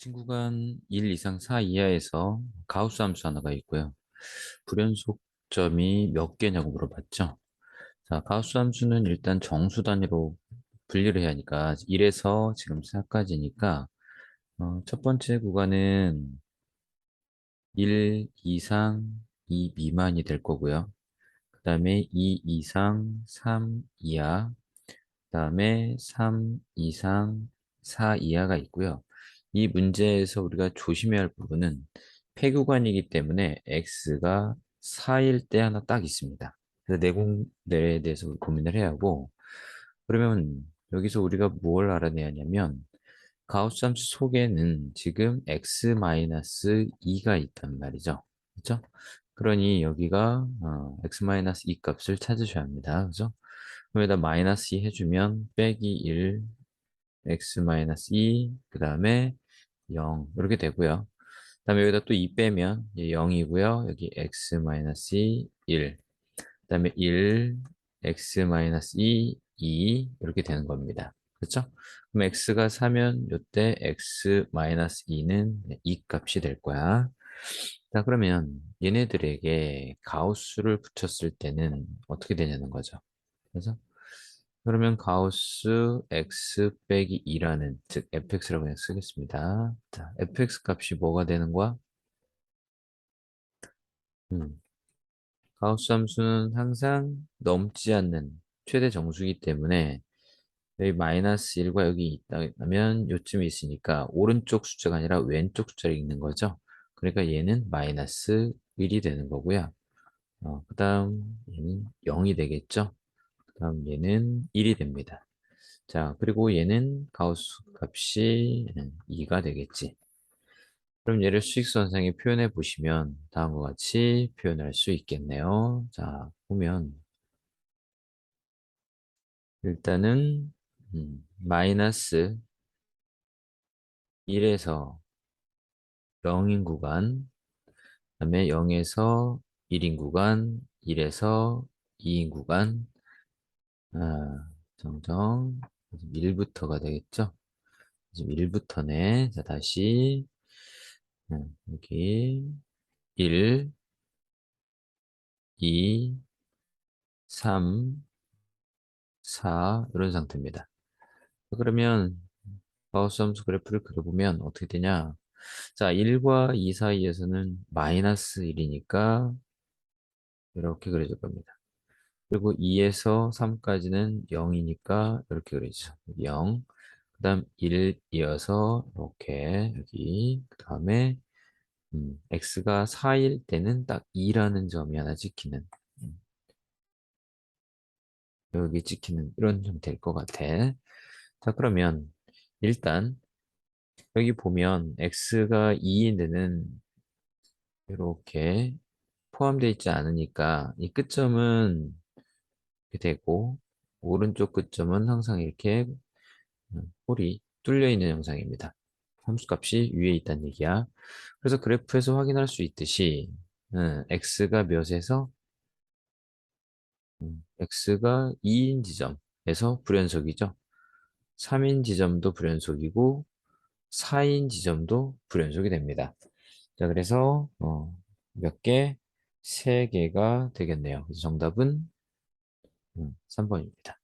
친구간 1 이상 4 이하에서 가우스 함수 하나가 있고요. 불연속점이 몇 개냐고 물어봤죠. 자, 가우스 함수는 일단 정수 단위로 분리를 해야 하니까 1에서 지금 4까지니까 어, 첫 번째 구간은 1 이상 2 미만이 될 거고요. 그 다음에 2 이상 3 이하, 그 다음에 3 이상 4 이하가 있고요. 이 문제에서 우리가 조심해야 할 부분은 폐구간이기 때문에 x가 4일 때 하나 딱 있습니다. 그래서 내공들에 대해서 고민을 해야 하고 그러면 여기서 우리가 뭘 알아내야 하냐면 가우스 함수 속에는 지금 x-2가 있단 말이죠. 그렇죠? 그러니 여기가 어, x-2 값을 찾으셔야 합니다. 그죠? 그럼 여기다 마이너스 2 해주면 빼기 1 x-2 그 다음에 0 이렇게 되고요. 그 다음에 여기다 또 2 빼면 0이고요. 여기 x-2 1. 그 다음에 1 x-2 2 이렇게 되는 겁니다. 그렇죠? 그럼 x가 4면 이때 x-2는 2 값이 될 거야. 자 그러면 얘네들에게 가우스를 붙였을 때는 어떻게 되냐는 거죠. 그래서 그러면 가우스 x 빼기 2라는 즉 fx라고 그냥 쓰겠습니다. 자, fx 값이 뭐가 되는 거야? 음. 가우스 함수는 항상 넘지 않는 최대 정수이기 때문에 여기 마이너스 1과 여기 있다면 요쯤에 있으니까 오른쪽 숫자가 아니라 왼쪽 숫자를 읽는 거죠. 그러니까 얘는 마이너스 1이 되는 거고요. 어, 그 다음 얘는 0이 되겠죠. 다음 얘는 1이 됩니다. 자, 그리고 얘는 가우스 값이 2가 되겠지. 그럼 얘를 수직선상에 표현해 보시면 다음과 같이 표현할 수 있겠네요. 자, 보면 일단은 음, 마이너스 1에서 0인 구간, 그 다음에 0에서 1인 구간, 1에서 2인 구간, 아, 정정 1부터가 되겠죠? 지금 1부터네. 자, 다시 음, 여기 1, 2, 3, 4 이런 상태입니다. 그러면 가우스 함수 그래프를 그려보면 어떻게 되냐? 자, 1과 2 사이에서는 마이너스 1이니까 이렇게 그려질 겁니다. 그리고 2에서 3까지는 0이니까 이렇게 그리죠. 0. 그 다음 1 이어서 이렇게 여기 그 다음에 음, x가 4일 때는 딱 2라는 점이 하나 찍히는 음, 여기 찍히는 이런 점될것 같아. 자 그러면 일단 여기 보면 x가 2인 데는 이렇게 포함되어 있지 않으니까 이 끝점은 되고 오른쪽 끝점은 항상 이렇게 음, 홀이 뚫려 있는 형상입니다. 함수값이 위에 있다는 얘기야. 그래서 그래프에서 확인할 수 있듯이 음, x가 몇에서 음, x가 2인 지점에서 불연속이죠. 3인 지점도 불연속이고 4인 지점도 불연속이 됩니다. 자, 그래서 어, 몇 개? 3개가 되겠네요. 정답은 음, 3번입니다.